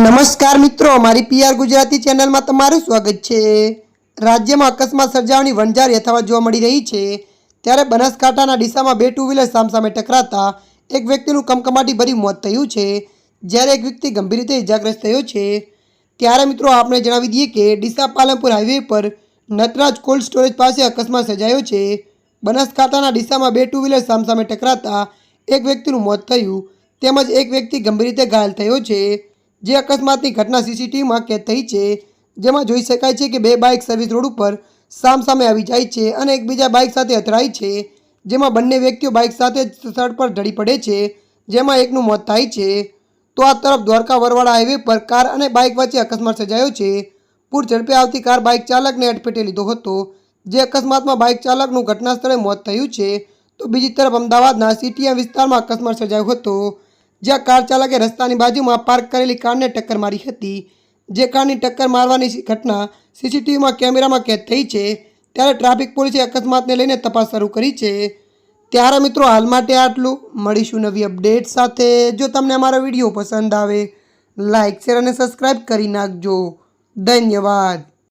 નમસ્કાર મિત્રો, મારી પીઆર ગુજરાતી ચેનલમાં તમારું સ્વાગત છે. રાજ્યમાં અકસ્માત સર્જાવાની વણઝાર યથાવત જોવા મળી રહી છે. ત્યારે બનાસકાંઠાના ડીસામાં બે ટુ વ્હીલર સામસામે ટકરાતા એક વ્યક્તિનું કમકમાટી ભરી મોત થયું છે. જ્યારે એક વ્યક્તિ ગંભીર રીતે ઇજાગ્રસ્ત થયો છે. ત્યારે મિત્રો આપણે જણાવી દઈએ કે ડીસા પાલનપુર હાઈવે પર નટરાજ કોલ્ડ સ્ટોરેજ પાસે અકસ્માત સર્જાયો છે. બનાસકાંઠાના ડીસામાં બે ટુ વ્હીલર સામસામે ટકરાતા એક વ્યક્તિનું મોત થયું. તેમજ એક વ્યક્તિ ગંભીર રીતે ઘાયલ થયો છે. જે અકસ્માતની ઘટના સીસીટીવીમાં કેદ થઈ છે, જેમાં જોઈ શકાય છે કે બે બાઇક સર્વિસ રોડ ઉપર સામસામે આવી જાય છે અને એકબીજા બાઇક સાથે અથડાય છે, જેમાં બંને વ્યક્તિઓ બાઇક સાથે સ્થળ પર ઢળી પડે છે, જેમાં એકનું મોત થાય છે. તો આ તરફ દ્વારકા, વરવાડા હાઈવે પર કાર અને બાઇક વચ્ચે અકસ્માત સર્જાયો છે. પૂર ઝડપે આવતી કાર બાઇક ચાલકને અટપેટે લીધો હતો, જે અકસ્માતમાં બાઇક ચાલકનું ઘટના સ્થળે મોત થયું છે. તો બીજી તરફ અમદાવાદના સીટીએમ વિસ્તારમાં અકસ્માત સર્જાયો હતો. જ્યાં કાર ચાલકે રસ્તાની બાજુમાં પાર્ક કરેલી કારને ટક્કર મારી હતી. જે કારની ટક્કર મારવાની ઘટના સીસીટીવીમાં કેમેરામાં કેદ થઈ છે, ત્યારે ટ્રાફિક પોલીસે અકસ્માતને લઈને તપાસ શરૂ કરી છે. ત્યારે મિત્રો, હાલ માટે આટલું. મળીશું નવી અપડેટ સાથે. જો તમને અમારો વીડિયો પસંદ આવે લાઇક શેર અને સબસ્ક્રાઈબ કરી નાખજો. ધન્યવાદ.